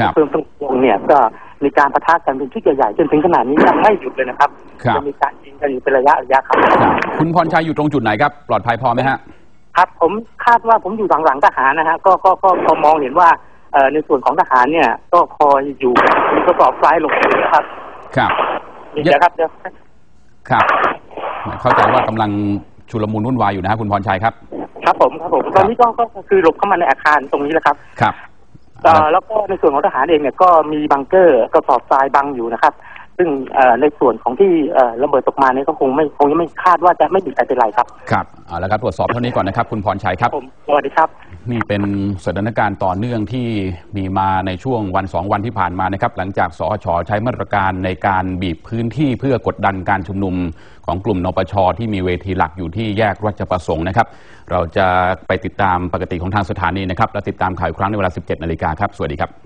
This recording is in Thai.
ครับเพิ่มทั้งวงเนี่ยก็มีการปะทะกันเป็นชุดใหญ่ๆจนถึงขนาดนี้ยังไม่หยุดเลยนะครับครับจะมีการยิงกันอยู่เป็นระยะระยะครับครับ คุณพรชัยอยู่ตรงจุดไหนครับ ปลอดภัยพอไหมฮะ ครับผมคาดว่าผมอยู่หลังๆทหารนะฮะก็ก็ก็พอมองเห็นว่าเอ่อในส่วนของทหารเนี่ยก็คอยอยู่มีกระสอบทรายหลงอยู่นะครับ ครับนี่เดี๋ยวครับเดี๋ยวครับ เข้าใจว่ากำลังชุลมุนวุ่นวายอยู่นะฮะคุณพรชัยครับ ครับผมครับผมตอนนี้ก็ก็ก็คือหลบเข้ามาในอาคารตรงนี้แหละครับครับเอ่อ แล้วก็ในส่วนของทหารเองเนี่ยก็มีบังเกอร์กระสอบทรายบังอยู่นะครับ ซึ่งเอ่อในส่วนของที่เอ่อระเบิดตกมาเนี่ยก็คงไม่คงยังไม่คาดว่าจะไม่มีอะไรเป็นไรครับ ครับเอาละครับตรวจสอบเท่านี้ก่อนนะครับ คุณพรชัยครับผมสวัสดีครับ นี่เป็นสถานการณ์ต่อเนื่องที่มีมาในช่วงวันสองวันที่ผ่านมานะครับ หลังจากสอชใช้มาตรการในการบีบพื้นที่เพื่อกดดันการชุมนุมของกลุ่มนปชที่มีเวทีหลักอยู่ที่แยกราชประสงค์นะครับ เราจะไปติดตามปกติของทางสถานีนะครับ และติดตามข่าวอีกครั้งในเวลา 17นาฬิกาครับ สวัสดีครับ